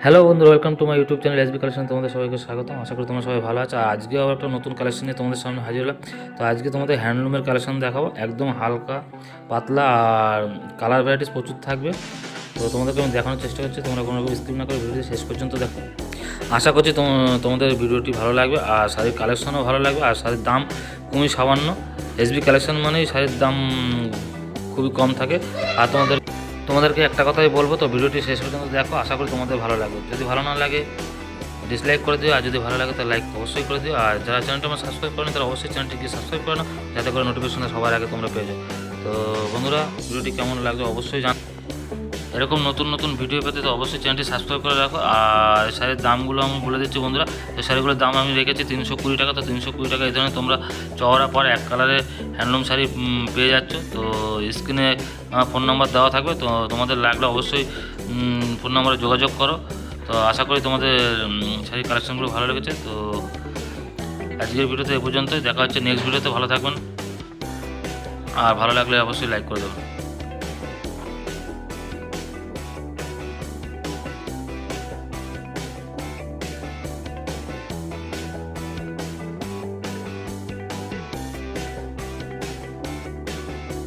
Hello বন্ধুরা welcome to my YouTube channel SB collection তোমাদের সবাইকে স্বাগতম। আশা করি তোমরা সবাই ভালো আছো। আর আজকেও আবার একটা নতুন কালেকশন নিয়ে তোমাদের সামনে হাজির হলাম। তো আজকে তোমাদের হ্যান্ডলুমের কালেকশন দেখাবো। একদম হালকা, পাতলা আর কালার ভ্যারাইটিস প্রচুর থাকবে। তো তোমাদেরকে আমি দেখানোর চেষ্টা করছি। তোমরা কোনো রকম স্কিপ না করে ভিডিওটি শেষ পর্যন্ত দেখো। আশা করছি তোম- তোমাদের ভিডিওটি ভালো লাগবে। আর শাড়ির কালেকশনও ভালো লাগবে। আর শাড়ির দাম খুবই সামান্য। এসবি কালেকশন মানেই শাড়ির দাম খুবই কম থাকে। আর তোমাদের তোমাদেরকে একটা কথাই বলব, তো ভিডিওটি শেষ পর্যন্ত দেখো, আশা করি তোমাদের ভালো লাগবে। যদি ভালো না লাগে ডিসলাইক করে দিও, আর যদি ভালো লাগে তাহলে লাইক অবশ্যই করে দিও। আর যারা চ্যানেলটা আমার সাবস্ক্রাইব করেন, তারা অবশ্যই চ্যানেলটিকে সাবস্ক্রাইব করে নাও, যাতে করে নোটিফিকেশন সবার আগে তোমরা পেয়ে যাও। তো বন্ধুরা, ভিডিওটি কেমন লাগবে অবশ্যই জান এরকম নতুন নতুন ভিডিও পেতে তো অবশ্যই চ্যানেলটি সাবস্ক্রাইব করে রাখো। আর শাড়ির দামগুলো আমি বলে দিচ্ছি বন্ধুরা তো শাড়িগুলোর দাম আমি রেখেছি তিনশো কুড়ি টাকা। তো তিনশো কুড়ি টাকা এই ধরনের তোমরা চওড়া পর এক কালারে হ্যান্ডলুম শাড়ি পেয়ে যাচ্ছ। তো স্ক্রিনে আমার ফোন নাম্বার দেওয়া থাকবে। তো তোমাদের লাগলে অবশ্যই ফোন নাম্বারে যোগাযোগ করো। তো আশা করি তোমাদের শাড়ির কালেকশনগুলো ভালো লেগেছে। তো আজকের ভিডিওতে এ পর্যন্তই। দেখা হচ্ছে নেক্সট ভিডিওতে ভালো থাকবেন। আর ভালো লাগলে অবশ্যই লাইক করে দেবেন।